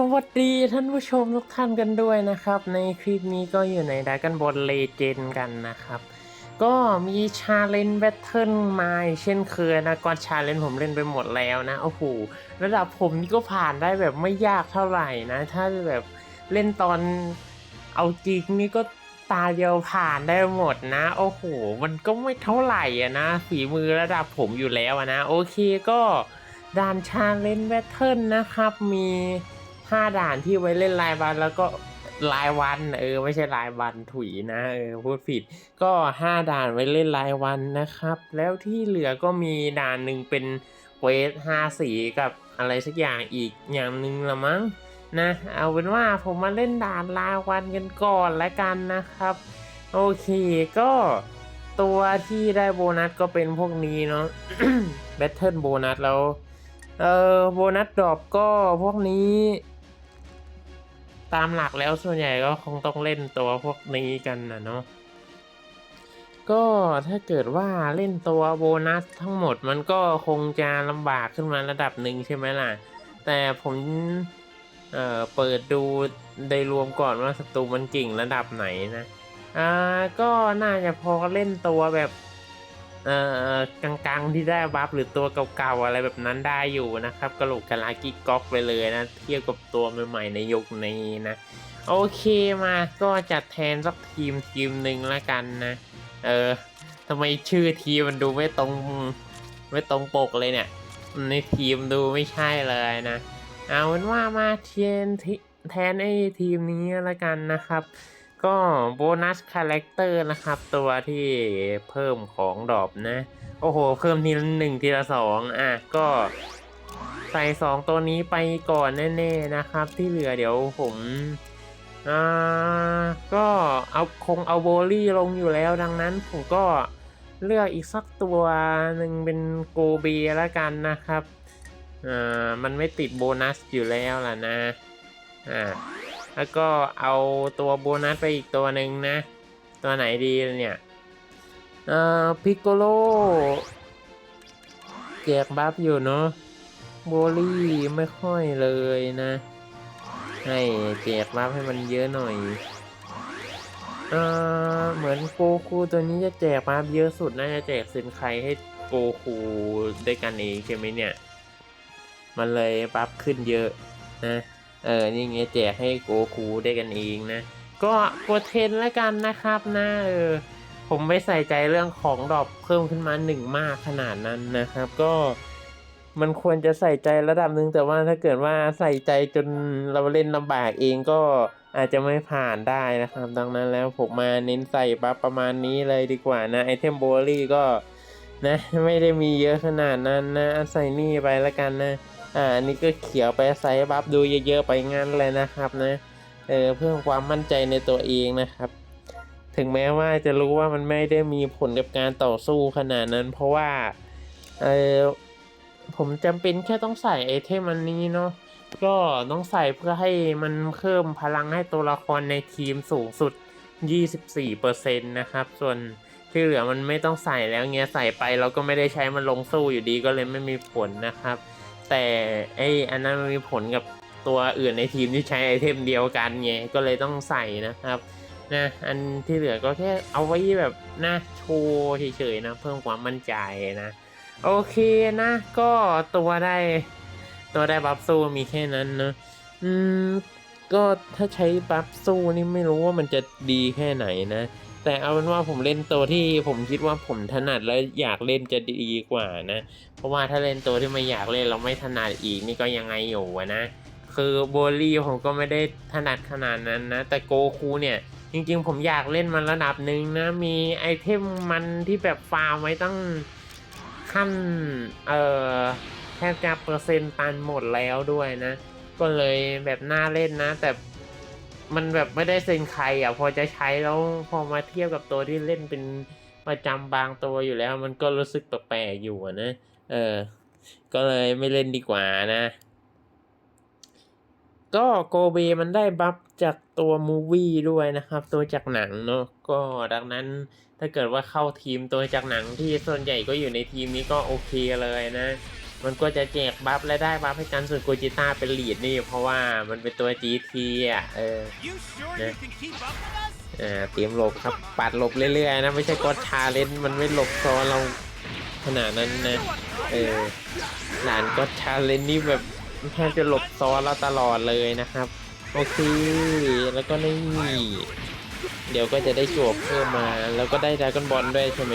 สวัสดีท่านผู้ชมทุกท่านกันด้วยนะครับ ในคลิปนี้ก็อยู่ในด a กันบอลเลเจนกันนะครับ ก็มีชาเลน g e แบทเทิลมาเช่นเคยนะก่อนชาเลน g e ผมเล่นไปหมดแล้วนะ โอ้โห ระดับผมนี่ก็ผ่านได้แบบไม่ยากเท่าไหร่นะ ถ้าแบบเล่นตอนเอาจริงนี่ก็ตาเดียวผ่านได้หมดนะ โอ้โห มันก็ไม่เท่าไหร่อะนะฝีมือระดับผมอยู่แล้วนะ โอเคก็ด่านชาเลน g e แบทเทิลนะครับมี ห้าด่านที่ไว้เล่นรายวันแล้วก็รายวันเออไม่ใช่รายวันถุยนะเออพูดผิดก็ห้าด่านไว้เล่นรายวันนะครับ แล้วที่เหลือก็มีด่านหนึ่งเป็นเวสห้าสีกับอะไรสักอย่างอีกอย่างหนึ่งละมั้งนะเอาเป็นว่าผมมาเล่นด่านรายวันกันก่อนแล้วกันนะครับ โอเคก็ตัวที่ได้โบนัสก็เป็นพวกนี้เนาะแบทเทิลโบนัสแล้ว เออโบนัสดรอปก็พวกนี้ ตามหลักแล้วส่วนใหญ่ก็คงต้องเล่นตัวพวกนี้กันนะเนาะก็ถ้าเกิดว่าเล่นตัวโบนัสทั้งหมดมันก็คงจะลำบากขึ้นมาระดับหนึ่งใช่ไหมล่ะ แต่ผมเอ่อเปิดดูได้รวมก่อนว่าศัตรูมันเก่งระดับไหนนะ อ่าก็น่าจะพอเล่นตัวแบบ เอ่อกลางๆที่ได้บัฟหรือตัวเก่าๆอะไรแบบนั้นได้อยู่นะครับกระโหลกกะลากิก๊อกไปเลยนะ เทียบกับตัวใหม่ๆในยุคนี้นะ โอเคมาก็จัดแทนสักทีมทีมหนึ่งละกันนะ เออทำไมชื่อทีมมันดูไม่ตรงไม่ตรงปกเลยเนี่ยในทีมดูไม่ใช่เลยนะ เอาเป็นว่ามาเทียนทแทนไอ้ทีมนี้ละกันนะครับ ก็โบนัสคาแรคเตอร์นะครับ ตัวที่เพิ่มของดอปนะ โอ้โห เพิ่มทีละหนึ่งทีละสองอะก็ใส่สองตัวนี้ไปก่อนแน่ๆนะครับ ที่เหลือเดี๋ยวผมอ่าก็เอาคงเอาโบลี่ลงอยู่แล้วดังนั้นผมก็เลือกอีกสักตัวหนึ่งเป็นโกเบียละกันนะครับอ่ามันไม่ติดโบนัสอยู่แล้วล่ะนะอ่า แล้วก็เอาตัวโบนัสไปอีกตัวหนึ่งนะ ตัวไหนดีเนี่ย เอ่อพิกโกโลแจกบัฟอยู่เนาะโบลี่ไม่ค่อยเลยนะ ให้แจกบัฟให้มันเยอะหน่อย เอ่อเหมือนโกคูตัวนี้จะแจกบัฟเยอะสุดน่าจะแจกสินใครให้โกคูด้วยกันเองใช่ไหมเนี่ย มันเลยบัฟขึ้นเยอะนะ เออ นี่ไงแจกให้โกคูได้กันเองนะ ก็กดเทนแล้วกันนะครับนะเออผมไม่ใส่ใจเรื่องของดอปเพิ่มขึ้นมาหนึ่งมากขนาดนั้นนะครับ ก็มันควรจะใส่ใจระดับหนึ่งแต่ว่าถ้าเกิดว่าใส่ใจจนเราเล่นลำบากเองก็อาจจะไม่ผ่านได้นะครับ ดังนั้นแล้วผมมาเน้นใส่บัฟประมาณนี้เลยดีกว่านะไอเทมโบลี่ก็นะไม่ได้มีเยอะขนาดนั้นนะใส่นี่ไปแล้วกันนะ อ่านนี้ก็เขียวไปใส่บัฟดูเยอะๆไปงั้นเลยนะครับนะเออเพิ่มความมั่นใจในตัวเองนะครับ ถึงแม้ว่าจะรู้ว่ามันไม่ได้มีผลกับการต่อสู้ขนาดนั้น เพราะว่าเออผมจำเป็นแค่ต้องใส่ไอเทมอันนี้เนาะก็ต้องใส่เพื่อให้มันเพิ่มพลังให้ตัวละครในทีมสูงสุด 24%นะครับ ส่วนที่เหลือมันไม่ต้องใส่แล้วเงี้ยใส่ไปเราก็ไม่ได้ใช้มันลงสู้อยู่ดีก็เลยไม่มีผลนะครับ แต่ไออันนั้นมันมีผลกับตัวอื่นในทีมที่ใช้ไอเทมเดียวกันไงก็เลยต้องใส่นะครับนะอันที่เหลือก็แค่เอาไว้แบบนะโชว์เฉยๆนะ เพิ่มความมั่นใจนะโอเคนะก็ตัวได้ ตัวได้บัฟสู้มีแค่นั้นนะอืมก็ถ้าใช้บัฟสู้นี่ไม่รู้ว่ามันจะดีแค่ไหนนะ แต่เอาเป็นว่าผมเล่นตัวที่ผมคิดว่าผมถนัดและอยากเล่นจะดีกว่านะ เพราะว่าถ้าเล่นตัวที่ไม่อยากเล่นเราไม่ถนัดอีกนี่ก็ยังไงอยู่นะ คือโบลี่ผมก็ไม่ได้ถนัดขนาดนั้นนะ แต่โกคูเนี่ยจริงๆผมอยากเล่นมันระดับหนึ่งนะ มีไอเทมมันที่แบบฟาร์มไว้ตั้งขั้นเอ่อแทบจะเปอร์เซ็นต์ตันหมดแล้วด้วยนะ ก็เลยแบบน่าเล่นนะ แต่ มันแบบไม่ได้เซ็นใครอะพอจะใช้แล้วพอมาเทียบกับตัวที่เล่นเป็นประจำบางตัวอยู่แล้ว มันก็รู้สึกแปลกๆอยู่นะ เออ ก็เลยไม่เล่นดีกว่านะ ก็โกเบมันได้บัฟจากตัวมูวี่ด้วยนะครับ ตัวจากหนังเนาะก็ดังนั้นถ้าเกิดว่าเข้าทีมตัวจากหนังที่ส่วนใหญ่ก็อยู่ในทีมนี้ก็โอเคเลยนะ มันก็จะแจกบัฟและได้บัฟให้กันส่วนโกจิต้าเป็นลีดนี่เพราะว่ามันเป็นตัว GT อะเออ You sure Yeah. you can keep up with us? อ่าเตรียมหลบครับปัดหลบเรื่อยๆนะไม่ใช่กดชาเลนจ์มันไม่หลบซ้อนเราขนาดนั้นนะเออหลานก็ชาเลนจ์นี่แบบแทบจะหลบซ้อนเราตลอดเลยนะครับโอเคแล้วก็นี่เดี๋ยวก็จะได้จวบเพิ่มมา แล้วก็ได้ดราก้อนบอลด้วยใช่ไหม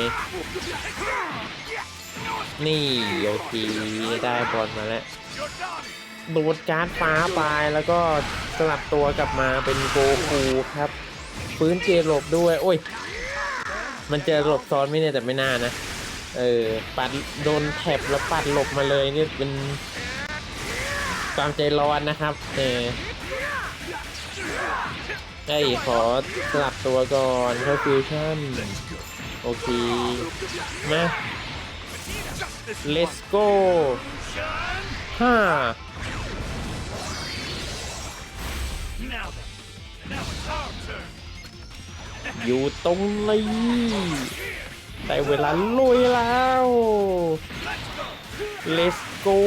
นี่โอเคได้บอลมาแล้วดูดการ์ดฟ้าไปแล้วก็สลับตัวกลับมาเป็นโกคูครับฟื้นเจหลบด้วย โอ้ย มันจะหลบซ้อนไม่เนี่ยแต่ไม่น่านะ เออ ปัดโดนแท็บแล้วปัดหลบมาเลยนี่เป็นความใจร้อนนะครับเออไอ้ขอสลับตัวก่อนเข้าฟิวชั่น โอเค มา let's go ห้าอยู่ตรงนี้ได้เวลาลุยแล้ว let's go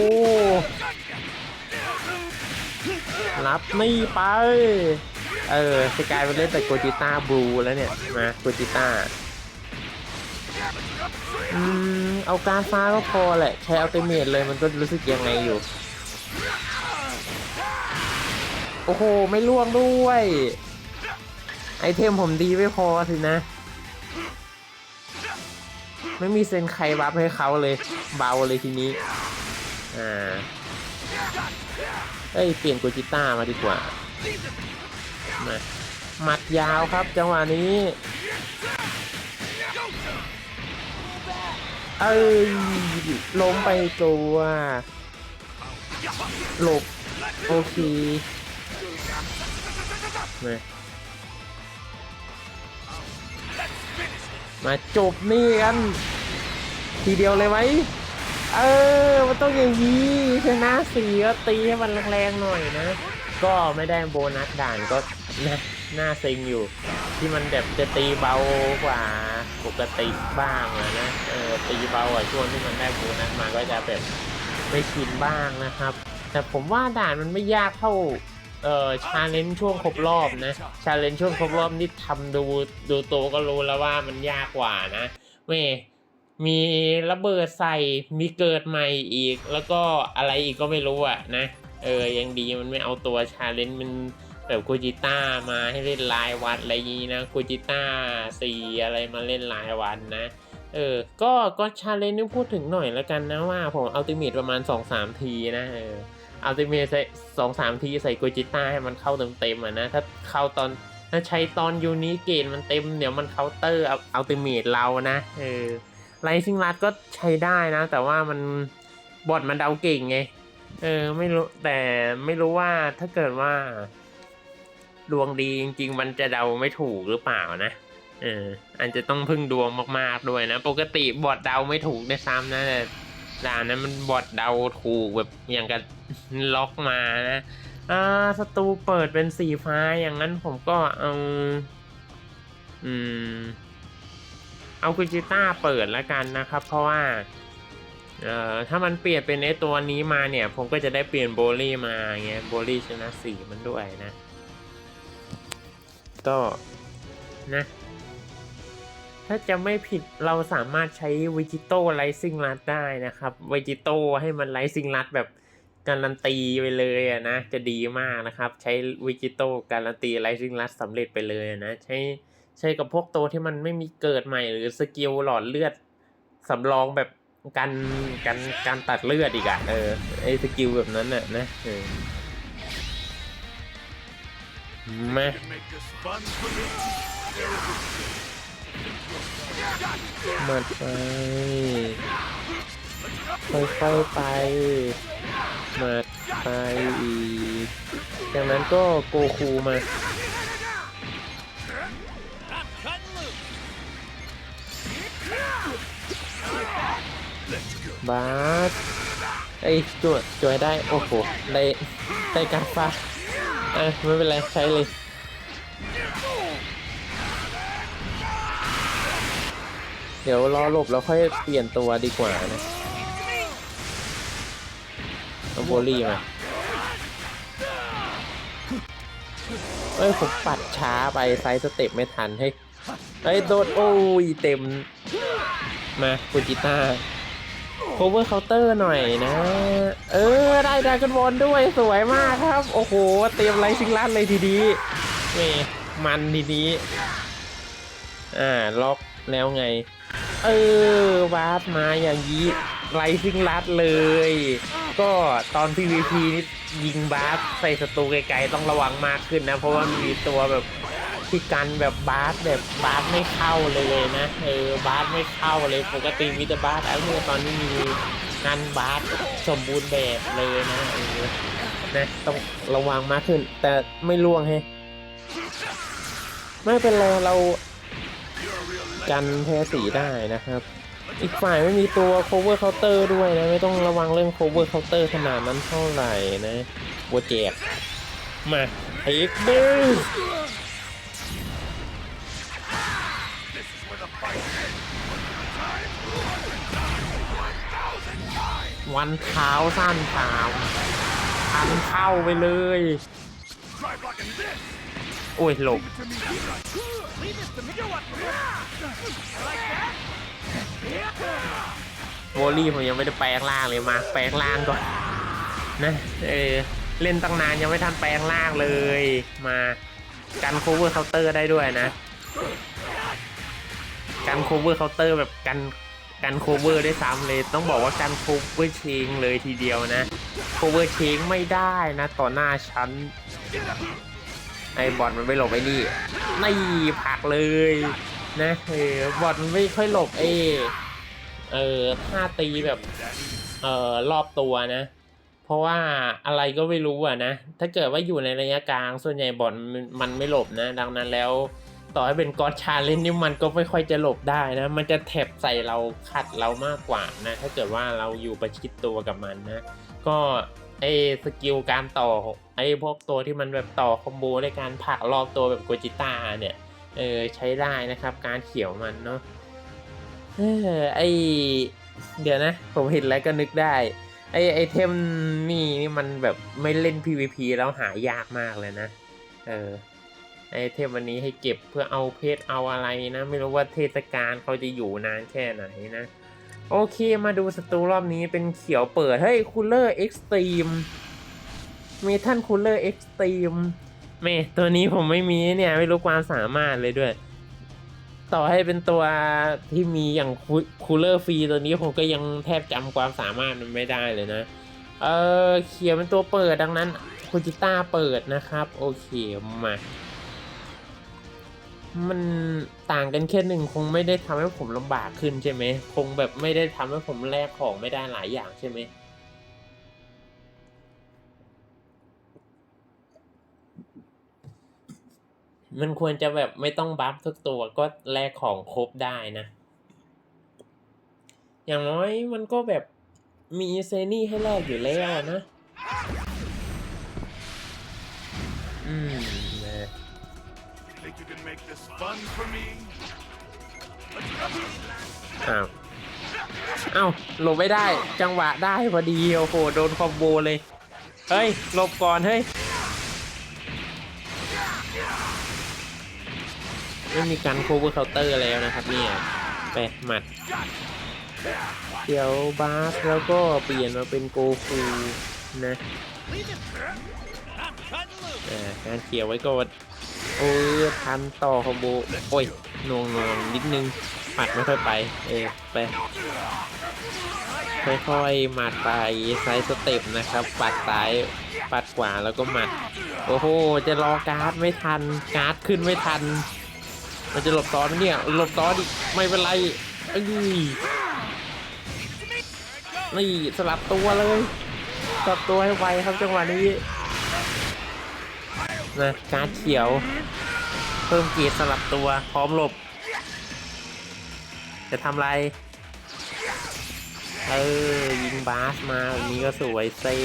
รับนี่ไป เออสกายไปเล่นแต่โกจิต้าบลูแล้วเนี่ย มาโกจิต้า อืม เอาการฟ้าก็พอแหละ ใช้อัลติเมทเลยมันก็รู้สึกยังไงอยู่ โอ้โห ไม่ล่วงด้วย ไอเทมผมดีไม่พอสินะ ไม่มีเซนใครบัฟให้เขาเลย เบาเลยทีนี้ อ่า เอ้ย เปลี่ยนโกจิต้ามาดีกว่า มา หมัดยาวครับจังหวะนี้ เอ้ยล้มไปตัวหลบ โอเคมามาจบนี่กัน ทีเดียวเลยไหมเออ มันต้องอย่างนี้ชนะสี่ก็ตีให้มันแรงๆหน่อยนะ ก็ไม่ได้โบนัสด่านก็นะน่าเซ็งอยู่ ที่มันแบบจะตีเบากว่าปกติบ้างนะ เออตีเบากว่าช่วงที่มันได้โบนัสมาก็จะแบบไม่ชินบ้างนะครับ แต่ผมว่าด่านมันไม่ยากเท่าเอ่อชาเลนจ์ช่วงครบรอบนะชาเลนจ์ช่วงครบรอบนี่ทำดูดูโตวก็รู้แล้วว่ามันยากกว่านะเว้มีระเบิดใส่มีเกิดใหม่อีก แล้วก็อะไรอีกก็ไม่รู้อะนะ เออยังดีมันไม่เอาตัวชาเลนจ์มัน แบบโกจิต้ามาให้เล่นรายวันอะไรนี้นะโกจิต้าสี่อะไรมาเล่นรายวันนะ เออ ก็ก็ชาเลนจ์นี่พูดถึงหน่อยแล้วกันนะว่าผมอัลติเมทประมาณ 2-3 ทีนะเอออัลติเมทใส่สองสามทีใส่โกจิต้าให้มันเข้าเต็มๆอะนะ ถ้าเข้าตอนถ้าใช้ตอนยูนิเกตมันเต็มเดี๋ยวมันเคาน์เตอร์อัลติเมทเรานะเออไลซิงลัดก็ใช้ได้นะ แต่ว่ามันบอทมันเดาเก่งไง เออ ไม่รู้แต่ไม่รู้ว่าถ้าเกิดว่า ดวงดีจริง ๆ มันจะเดาไม่ถูกหรือเปล่านะเอออาจจะต้องพึ่งดวงมากๆด้วยนะ ปกติบอดเดาไม่ถูกได้วยซ้ำนะแต่ด่านนั้นมันบอดเดาถูกแบบอย่างกับล็อกมานะอ่าสตูเปิดเป็นสีฟ้าอย่างนั้นผมก็เอาอืม เอาคุจิต้าเปิดแล้วกันนะครับ เพราะว่าเอ่อถ้ามันเปลี่ยนเป็นไอตัวนี้มาเนี่ย ผมก็จะได้เปลี่ยนโบลี่มาเงี้ยโบลี่ชนะสีมันด้วยนะ ก็นะ ถ้าจะไม่ผิดเราสามารถใช้วิจิโต้ไลซิงลัดได้นะครับวิจิโต้ให้มันไลซิงลัดแบบการันตีไปเลยอะนะ จะดีมากนะครับ ใช้วิจิโต้การันตีไลซิงลัดสำเร็จไปเลยนะ ใช้ใช้กับพวกตัวที่มันไม่มีเกิดใหม่หรือสกิลหลอดเลือดสำรองแบบการการการตัดเลือดอีกอะเออไอสกิลแบบนั้นน่ะนะเออ มา Can make this fun for me? มาไปค่อยๆไปหมาไปอีกจากนั้นก็โกคูมาบาสไอ้จวดจวยได้ โอ้โห ได้ ได้การฟ้า อะไม่เป็นไรใช้เลยเดี๋ยวรอหลบแล้วค่อยเปลี่ยนตัวดีกว่านะน้องโบลี่มาเอ้ยผมปัดช้าไปไซส์สเต็ปไม่ทันให้ยเอ้โดนโอ้ยเต็ม มาฟูจิต้า cover counter หน่อยนะ เออ ได้ดรากันบอลด้วยสวยมากครับ โอ้โห เตรียมไรซิงลัดเลยทีนี้เมมันทีนี้อ่า ล็อกแล้วไง เออวาร์ปมาอย่างนี้ไรซิงลัดเลย ก็ตอน PVP นี่ยิงบาร์ปใส่ศัตรูไกลๆต้องระวังมากขึ้นนะ เพราะว่ามีตัวแบบ ที่กันแบบบาร์ปแบบบาร์ปไม่เข้าเลยนะเออบาร์ปไม่เข้าเลยปกติมีแต่บาร์ปแล้วเนี่ยตอนนี้มีกันบาร์ปสมบูรณ์แบบเลยนะเออนะต้องระวังมากขึ้น แต่ไม่ล่วงให้ไม่เป็นไรเรากันแพ้สีได้นะครับ อีกฝ่ายไม่มีตัว cover counter ด้วยนะ ไม่ต้องระวังเรื่อง cover counter ขนาดนั้นเท่าไหร่นะบัวแจกมาเอ็กเด This วันเท้าสั้นเท้าทันเข้าไปเลย โอ้ยหลบโวลี่ผมยังไม่ได้แปลงร่างเลยมาแปลงร่างก่อนนะเออเล่นตั้งนานยังไม่ทันแปลงร่างเลย มากัน cover counter ได้ด้วยนะ กัน cover counter แบบกันกัน cover ได้ซ้ำเลย ต้องบอกว่ากัน cover เชงเลยทีเดียวนะ cover เชงไม่ได้นะต่อหน้าฉันไอ้บอลมันไม่หลบไอ้นี่นี่ผักเลยนะเออบอลมันไม่ค่อยหลบเอเออท่าตีแบบเออรอบตัวนะ เพราะว่าอะไรก็ไม่รู้อะนะ ถ้าเกิดว่าอยู่ในระยะกลางส่วนใหญ่บอลมันไม่หลบนะ ดังนั้นแล้ว ต่อให้เป็นกอดชาเลนนี่มันก็ไม่ค่อยจะหลบได้นะ มันจะแถบใส่เราขัดเรามากกว่านะ ถ้าเกิดว่าเราอยู่ประชิดตัวกับมันนะ ก็ไอ้สกิลการต่อไอ้พวกตัวที่มันแบบต่อคอมโบในการผักรอบตัวแบบโกจิต้าเนี่ยเออใช้ได้นะครับ การเขียวมันเนาะเออไอเดี๋ยวนะ ผมเห็นแล้วก็นึกได้ไอไอเทมนี่นี่มันแบบไม่เล่น PVP แล้วหายากมากเลยนะ เออ ไอเทมวันนี้ให้เก็บเพื่อเอาเพชรเอาอะไรนะ ไม่รู้ว่าเทศกาลเขาจะอยู่นานแค่ไหนนะ โอเคมาดูสตูรอบนี้เป็นเขียวเปิด เฮ้ยคูลเลอร์เอ็กซ์ตรีมเมทัลคูลเลอร์เอ็กซ์ตรีมแม่ตัวนี้ผมไม่มีเนี่ย ไม่รู้ความสามารถเลยด้วย ต่อให้เป็นตัวที่มีอย่างคูลเลอร์ฟรีตัวนี้ผมก็ยังแทบจำความสามารถมันไม่ได้เลยนะ เออเขียวเป็นตัวเปิดดังนั้นคูจิต้าเปิดนะครับ โอเคมา มันต่างกันแค่หนึ่งคงไม่ได้ทำให้ผมลำบากขึ้นใช่ไหมคงแบบไม่ได้ทำให้ผมแลกของไม่ได้หลายอย่างใช่ไหมมันควรจะแบบไม่ต้องบัฟทุกตัวก็แลกของครบได้นะ อย่างน้อยมันก็แบบมีเซนี่ให้แลกอยู่แล้วนะ อืม Think you can make this fun for me? อ้าวอ้าวหลบไม่ได้ จังหวะได้พอดี โอ้โห โดนคอมโบเลย เฮ้ย หลบก่อน เฮ้ย ไม่มีการโคเวอร์เคาน์เตอร์แล้วนะครับเนี่ยไปหมัด เดี๋ยวบาสแล้วก็เปลี่ยนมาเป็นโกคูนะ Leave it, sir. I'm cutting loose. อ่าการเขียวไว้ก่อน โอ้ยทันต่อคอมโบโอ้ยนวงนวงนิดนึงหมัดไม่ค่อยไป เออไปค่อยๆหมัดไปไซส์สเต็ปนะครับปัดซ้ายปัดขวาแล้วก็หมัด โอ้โห จะรอการ์ดไม่ทัน การ์ดขึ้นไม่ทัน มันจะหลบซ้อนเนี่ย หลบซ้อนอีกไม่เป็นไรเอ้ยนี่สลับตัวเลย สลับตัวให้ไวครับจังหวะนี้ นะการเขียว เพิ่มเกียร์สลับตัวพร้อมหลบ จะทำอะไร เออ ยิงบาสมาแบบนี้ก็สวยเซ่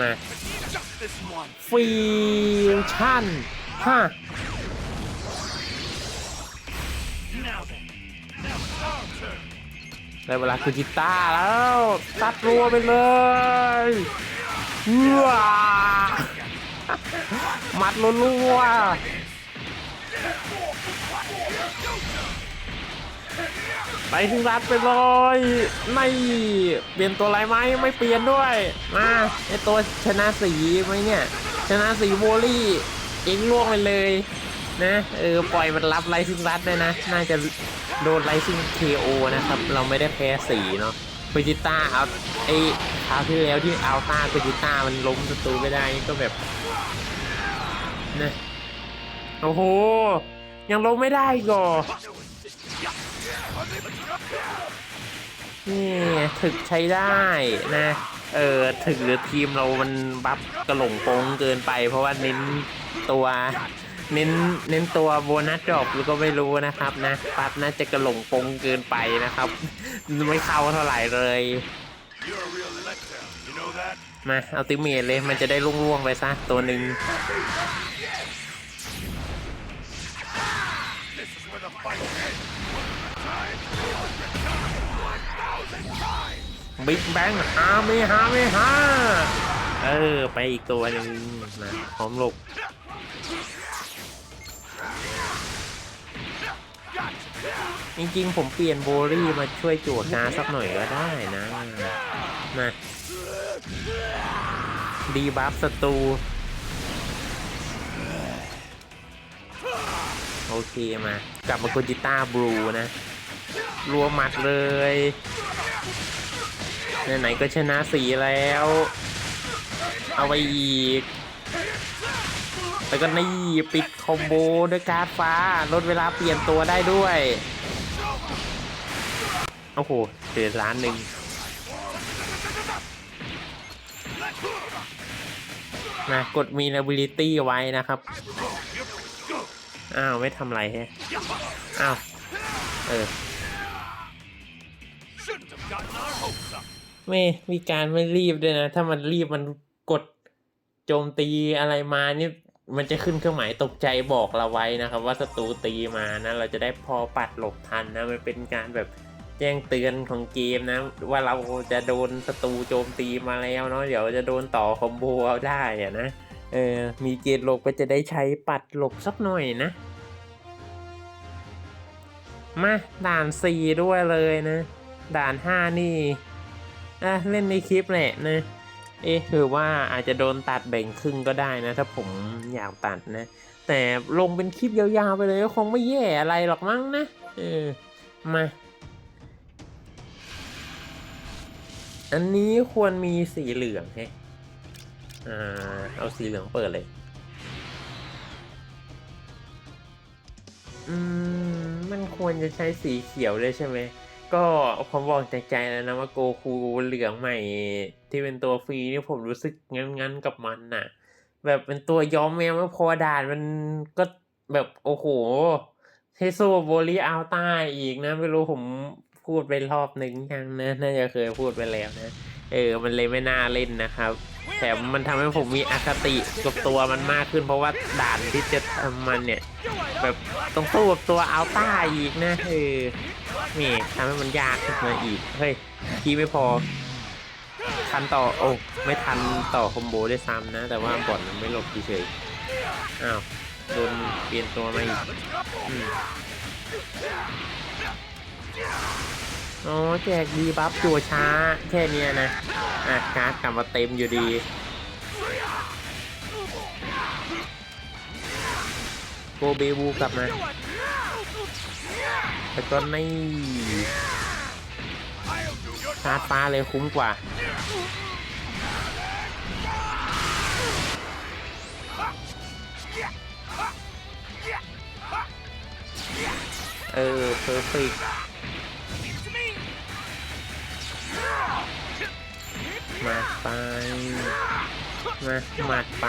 มา ฟิวชั่นฮะได้เวลาคือจิต้าแล้ว ตัดรัวไปเลยว้า มัดรัวไปถึงรัดไปเลยไม่เปลี่ยนตัวอะไรไหมไม่เปลี่ยนด้วยมาไอตัวชนะสีไหมเนี่ยชนะสีโวลี่เองล่วงไปเลยนะเออปล่อยมันรับไลซิงรัดเลยนะ น่าจะโดนไลซิงเคโอนะครับ เราไม่ได้แพ้สีเนาะ เ e จิต้าเอาไอ้คราวที่แล้วที่อัลต้าเ e จิต้ามันล้มศัตรูไม่ได้นี่ก็แบบนะโอ้โห ยังล้มไม่ได้ก่อนี่ถึกใช้ได้นะ เออถึกหรือทีมเรามันบัฟกระหลงโปงเกินไป เพราะว่าเน้นตัว เน้นเน้นตัวโบนัสดรอปหรือก็ไม่รู้นะครับนะปัดน่าจะกระหลงปงเกินไปนะครับ ไม่เข้าเท่าไหร่เลยมาเอาติเมทเลยมันจะได้ล่วงๆไปซะตัวหนึ่งบิ๊กแบงฮาไม่ฮาไม่ฮาเออ ไปอีกตัวหนึ่งนะพร้อมหลบ จริงๆ ผมเปลี่ยนโบลี่มาช่วยโจทย์นาสักหน่อยก็ได้นะมาดีบัฟศัตรูโอเคมา กลับมาโกจิต้าบลูนะรัวหมัดเลยไหนๆก็ชนะสีแล้ว เอาไปอีก แล้วก็นี่ปิดคอมโบด้วยการ์ดฟ้า ลดเวลาเปลี่ยนตัวได้ด้วย โอ้โหเดือล้านหนึ่งนะกดมีน ability ไว้นะครับ อ้าว ไม่ทำไรแฮะ อ้าว เออไม่มีการไม่รีบด้วยนะ ถ้ามันรีบมันกดโจมตีอะไรมานี่ มันจะขึ้นเครื่องหมายตกใจบอกเราไว้นะครับ ว่าศัตรูตีมานะเราจะได้พอปัดหลบทันนะมันเป็นการแบบแจ้งเตือนของเกมนะ ว่าเราจะโดนศัตรูโจมตีมาแล้วเนาะเดี๋ยวจะโดนต่อคอมโบเอาได้อะนะเออมีเกณฑ์หลบก็จะได้ใช้ปัดหลบสักหน่อยนะ มาด่านสี่ด้วยเลยนะ ด่านห้านี่อะเล่นในคลิปแหละนะ เอ๊ะหรือว่าอาจจะโดนตัดแบ่งครึ่งก็ได้นะ ถ้าผมอยากตัดนะ แต่ลงเป็นคลิปยาวๆไปเลยก็คงไม่แย่อะไรหรอกมั้งนะเออมาอันนี้ควรมีสีเหลืองแฮะอ่าเอาสีเหลืองเปิดเลย อืม มันควรจะใช้สีเขียวเลยใช่ไหม ก็ผมบอกจใจแล้วนะว่าโกคูเหลืองใหม่ ที่เป็นตัวฟรีนี่ผมรู้สึกงั้นๆกับมันน่ะ แบบเป็นตัวย้อมแมวไม่พอด่านมันก็แบบโอ้โหเทโซโบลีอัลต้าอีกนะไม่รู้ผมพูดไปรอบหนึ่งยังนะ น่าจะเคยพูดไปแล้วนะ เออ มันเลยไม่น่าเล่นนะครับแถมมันทำให้ผมมีอคติกับตัวมันมากขึ้น เพราะว่าด่านที่จะทำมันเนี่ย แบบต้องสู้กับตัวอัลต้าอีกนะเออ นี่ทำให้มันยากขึ้นมาอีก เฮ้ยคีย์ไม่พอ ทันต่อ โอ้ ไม่ทันต่อคอมโบได้วยซ้ำนะ แต่ว่าบอดมันไม่หลบเฉยอ้าว โดนเปลี่ยนตัวมาอีกอืมอ๋อแจกดีบัฟจัวช้า แค่นี้นะ อะการ์ดกลับมาเต็มอยู่ดีโกเบบูกลับมา แต่ก็ไม่ชาร์จฟ้าเลยคุ้มกว่า เออเพอร์เฟกมาไป มาหมัดไป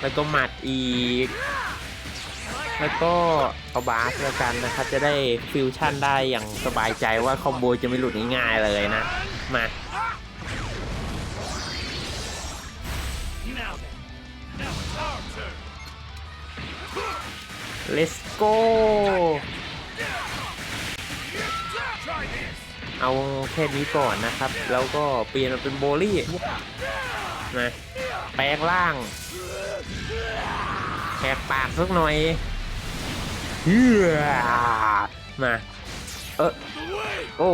แล้วก็หมัดอีก แล้วก็เอาบาสแล้วกันนะครับ จะได้ฟิวชั่นได้อย่างสบายใจว่าคอมโบจะไม่หลุดง่ายๆเลยนะ มา Now then. Now it's our turn. let's go Try this. เอาแค่นี้ก่อนนะครับ แล้วก็เปลี่ยนมาเป็นโบลี่นะแปลงร่างแหกปากสักหน่อย มา เออโอ้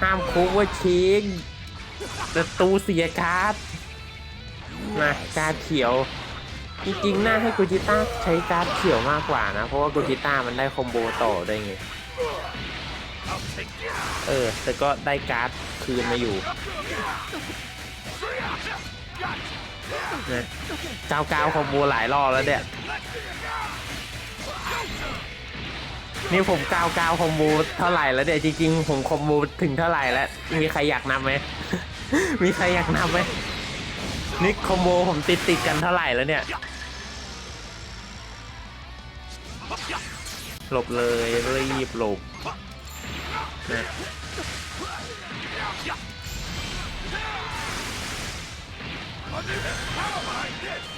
ห้ามโคเวอร์ชิงประตูเสียการ์ดมาการ์ดเขียว จริงๆ น่าให้กูจิต้าใช้การ์ดเขียวมากกว่านะ เพราะว่ากูจิต้ามันได้คอมโบต่อได้ไง I'll take you. เออ แต่ก็ได้การ์ดคืนมาอยู่นะก้าวก้าวคอมโบหลายรอบแล้วเนี่ย นี่ผมก้าวก้าวคอมโบเท่าไหร่แล้วเนี่ยจริงๆผมคอมโบถึงเท่าไหร่แล้ว มีใครอยากนับไหม มีใครอยากนับไหมนี่คอมโบผมติดติดๆกันเท่าไหร่แล้วเนี่ย หลบเลยรีบหลบนะ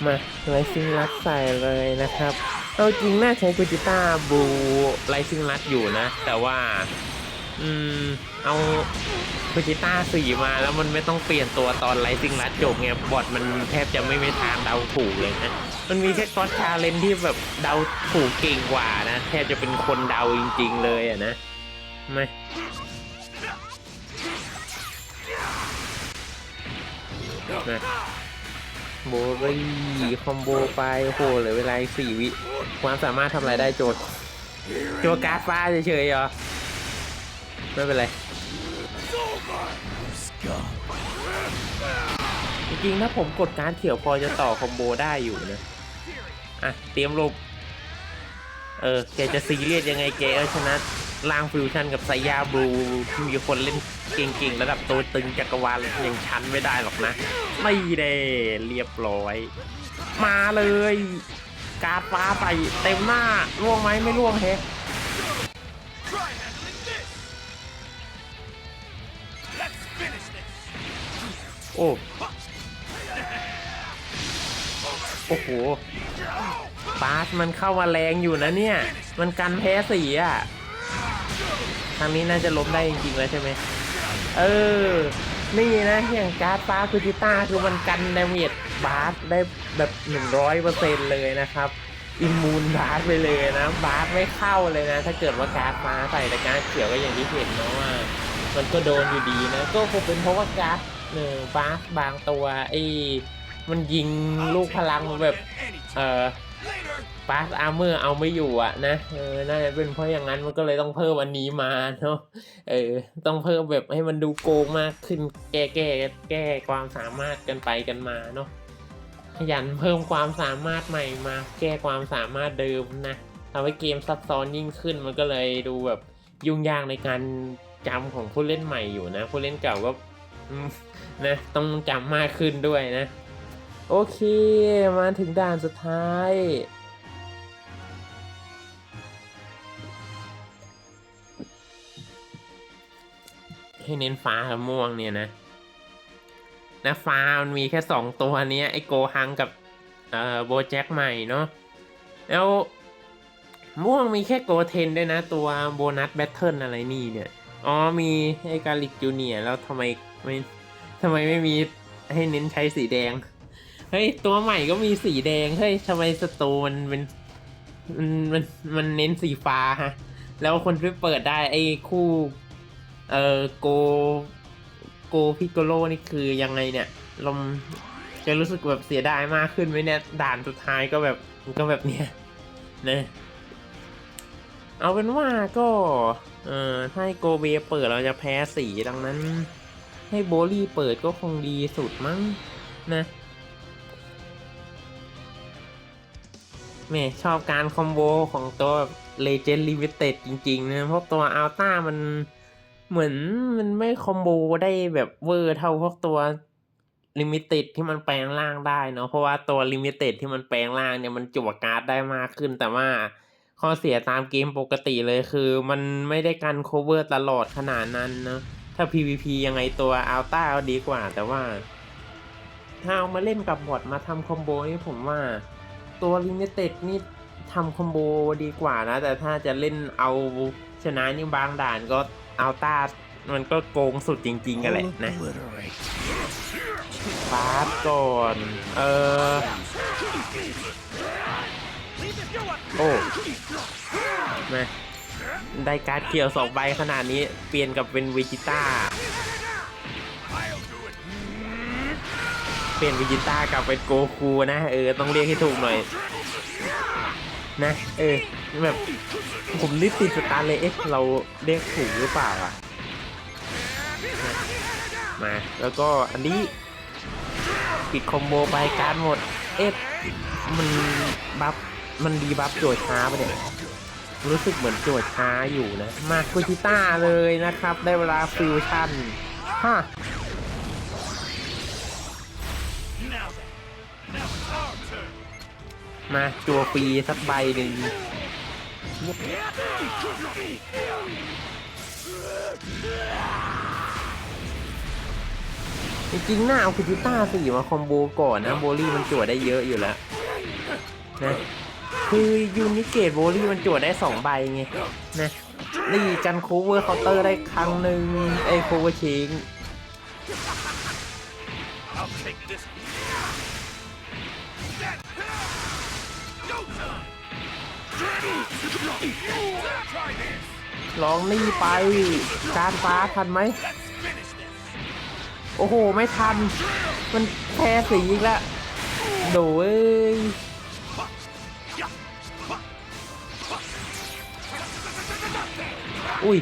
มาไลซิงรัดใส่เลยนะครับ เอาจริงน่าใช้กูจิต้าบูไลซิงรัดอยู่นะ แต่ว่า อืม เอากูจิต้าสี่มาแล้วมันไม่ต้องเปลี่ยนตัวตอนไลซิงรัดจบไงบอดมันแทบจะไม่มีทางเดาถูกเลยนะ มันมีแค่ก๊อตชาเลนที่แบบเดาถูกเก่งกว่านะ แทบจะเป็นคนเดาจริง ๆ เลยอะนะไม่นะ โบรี่คอมโบไปโอ้โหเหลือเวลาอีกสี่วิ ความสามารถทำอะไรได้โจทย์โจทย์การ์ดฟ้าเฉยๆเหรอ ไม่เป็นไร จริงๆถ้าผมกดการ์ดเขียวพอจะต่อคอมโบได้อยู่นะ อะ เตรียมหลบ เออ แกจะซีเรียสยังไงแกก็ชนะ ล่างฟิวชั่นกับไซยาบลูที่มีคนเล่นเก่งๆ ระดับตัวตึงจักรวาลอย่างฉันไม่ได้หรอกนะ ไม่ได้เรียบร้อย มาเลย การฟ้าไปเต็มหน้าล่วงไหมไม่ล่วงเฮโอ้โอ้โหบาสมันเข้ามาแรงอยู่นะเนี่ย มันกันแพ้สีอะางนี้น่าจะล้มได้จริงๆแล้วใช่ไหมเออ นี่นะอย่างการ์ดฟ้าคูจิต้าคือมันกันดาเมจบาสได้แบบหนึ่งร้อยเปอร์เซ็นเลยนะครับ อิมมูนบาสไปเลยนะ บาสไม่เข้าเลยนะ ถ้าเกิดว่าการ์ดฟ้าใส่แต่การ์ดเขียวก็อย่างที่เห็นเนาะว่า มันก็โดนอยู่ดีนะ ก็คงเป็นเพราะว่าการ์ดเออบาสบางตัวไอ้มันยิงลูกพลังแบบ เออ ปาสอาร์เมอร์เอาไม่อยู่อะนะเออน่าจะเป็นเพราะอย่างนั้นมันก็เลยต้องเพิ่มอันนี้มาเนาะเออต้องเพิ่มแบบให้มันดูโกงมากขึ้นแก้แก้แก้ความสามารถกันไปกันมาเนาะขยันเพิ่มความสามารถใหม่มา แก้ความสามารถเดิมนะทำให้เกมซับซ้อนยิ่งขึ้นมันก็เลยดูแบบยุ่งยากในการจำของผู้เล่นใหม่อยู่นะ ผู้เล่นเก่าก็นะต้องจำมากขึ้นด้วยนะ โอเค มาถึงด่านสุดท้าย ให้เน้นฟ้ากับม่วงเนี่ยนะนะฟ้ามันมีแค่สองตัวนี้ไอโกฮังกับเอ่อโบแจ็คใหม่เนาะแล้วม่วงมีแค่โกเทนด้วยนะ ตัวโบนัสแบทเทิลอะไรนี่เนี่ย อ๋อมีไอกาลิกจูเนียแล้วทำไมไม่ทำไมไม่มีให้เน้นใช้สีแดง เฮ้ย ตัวใหม่ก็มีสีแดง เฮ้ยทำไมสตูมันเป็นมันมันมันเน้นสีฟ้าฮะ แล้วคนที่เปิดได้ไอ้คู่ เออโกโกพิโกโลนี่คือยังไงเนี่ยลมจะรู้สึกแบบเสียดายมากขึ้นไหมเนี่ยด่านสุดท้ายก็แบบก็แบบเนี้ยนะเอาเป็นว่าก็เออถ้าให้โกเบเปิดเราจะแพ้สีดังนั้น ให้โบลี่เปิดก็คงดีสุดมั้งนะแม่ชอบการคอมโบของตัวเลเจนด์ลิมิเต็ดจริง ๆ นะ เพราะตัวอัลต้ามัน เหมือนมันไม่คอมโบได้แบบเวอร์เท่าพวกตัวลิมิเต็ดที่มันแปลงร่างได้เนาะเพราะว่าตัวลิมิเต็ดที่มันแปลงร่างเนี่ยมันจั่วการ์ดได้มากขึ้น แต่ว่าข้อเสียตามเกมปกติเลยคือ มันไม่ได้กันโคเวอร์ตลอดขนาดนั้นเนาะถ้า PVP ยังไงตัวอัลต้าดีกว่า แต่ว่า ถ้าเอามาเล่นกับบอทมาทำคอมโบนี่ผมว่า ตัวลิมิเต็ดนี่ทำคอมโบดีกว่านะ แต่ถ้าจะเล่นเอาชนะนี่บางด่านก็ อัลต้ามันก็โกงสุดจริงๆกันแหละนะ Obliterate. ฟาสก่อน เออ Leave if you want. โอ้มาได้การ์ดเขียวสองใบขนาดนี้ เปลี่ยนกับเป็นวิจิต้า I'll do it. เปลี่ยนวิจิต้ากลับเป็นโกคูนะ เออ ต้องเรียกให้ถูกหน่อย นะเออแบบผมนิดติดสตาร์เลยเอ๊ะเราเรียกถูกหรือเปล่าอะมาแล้วก็อันนี้ปิดคอมโบไปการหมด เอ๊ะมันบัฟมันดีบัฟโจทย์ช้าไปเนี่ยรู้สึกเหมือนโจทย์ช้าอยู่นะ มากุจิต้าเลยนะครับ ได้เวลาฟิวชั่นฮะ มาจัวฟรีสักใบหนึ่งจริงๆหน้าเอาคุจิต้าสี่มาคอมโบก่อนนะโบลี่มันจั่วได้เยอะอยู่แล้วนะคือยูนิเกตโบลี่มันจั่วได้สองใบไงนะนี่กันโคเวอร์เคาน์เตอร์ได้ครั้งหนึ่งไอโคเวอร์ชิง ลองนี่ไป การฟ้าทันไหม โอ้โห ไม่ทัน มันแพ้สีอีกแล้วโดเอ้ยอุ้ย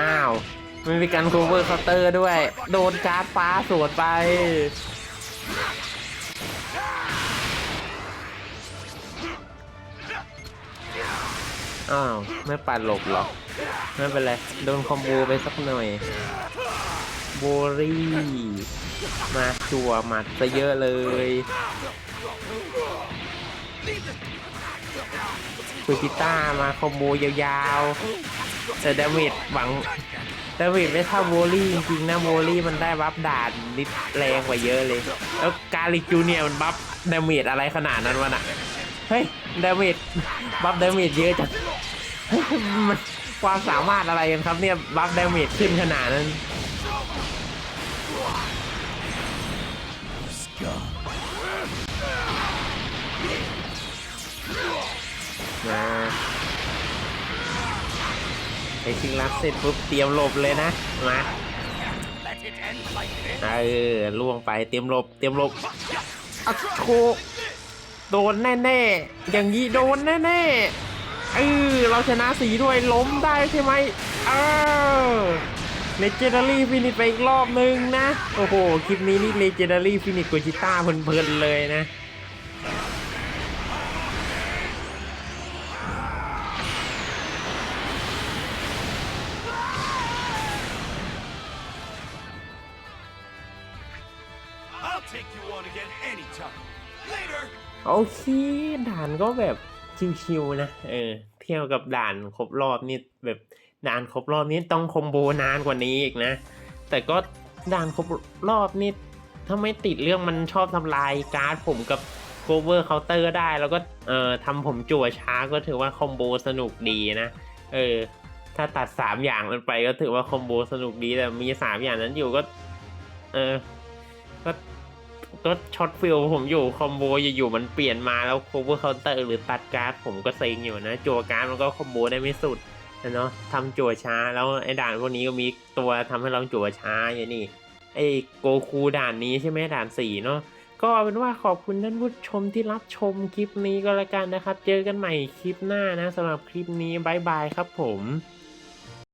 อ้าว มันมีการโคเวอร์เคาน์เตอร์ด้วย โดนการฟ้าสวนไป อ้าว ไม่ปัดหลบหรอ ไม่เป็นไร โดนคอมโบไปสักหน่อย โบรี่ มาจั่วหมัดซะเยอะเลยคุจิต้ามาคอมโบยาวๆแต่ดาเมจหวังดาเมจไม่เท่าโบลี่จริงๆนะโบลี่มันได้บัฟด่านนิดแรงกว่าเยอะเลย แล้วกาลิจูเนียมันบัฟดาเมจอะไรขนาดนั้นวะน่ะ เฮ้ยดาเมจบัฟดาเมจเยอะจังมันความสามารถอะไรกันครับเนี่ยบัฟดาเมจขึ้นขนาดนั้นมาไอชิงรับเสร็จปุ๊บเตรียมหลบเลยนะ มาเออล่วงไปเตรียมหลบเตรียมหลบอักโค โดนแน่ๆ อย่างนี้โดนแน่ๆ เออเราชนะสีด้วยล้มได้ใช่ไหมเออเลเจนดารี่ฟินิชไปอีกรอบนึงนะ โอ้โห คลิปนี้นี่เลเจนดารี่ฟินิชกูจิต้าเพลินๆเลยนะ I'll take you on again anytime. โอเคด่านก็แบบชิวๆนะเออเที่ยวกับด่านครบรอบนี่แบบด่านครบรอบนี้ต้องคอมโบนานกว่านี้อีกนะ แต่ก็ด่านครบรอบนี่ถ้าไม่ติดเรื่องมันชอบทำลายการ์ดผมกับโคเวอร์เคาน์เตอร์ได้ แล้วก็เอ่อทำผมจั่วช้าก็ถือว่าคอมโบสนุกดีนะเออถ้าตัดสามอย่างนั้นไปก็ถือว่าคอมโบสนุกดีแต่มีสามอย่างนั้นอยู่ก็ เออก็ ก็ช็อตฟิลผมอยู่คอมโบอยู่ๆมันเปลี่ยนมาแล้วโคเวอร์เคาน์เตอร์หรือตัดการ์ดผมก็เซ็งอยู่นะจั่วการ์ดมันก็คอมโบได้ไม่สุดนะเนาะทำจั่วช้าแล้วไอ้ด่านพวกนี้ก็มีตัวทำให้เราจั่วช้าอย่างนี้ไอ้โกคูด่านนี้ใช่ไหมด่านสี่เนาะก็เป็นว่าขอบคุณท่านผู้ชมที่รับชมคลิปนี้ก็แล้วกันนะครับ เจอกันใหม่คลิปหน้านะสำหรับคลิปนี้บายบายครับผม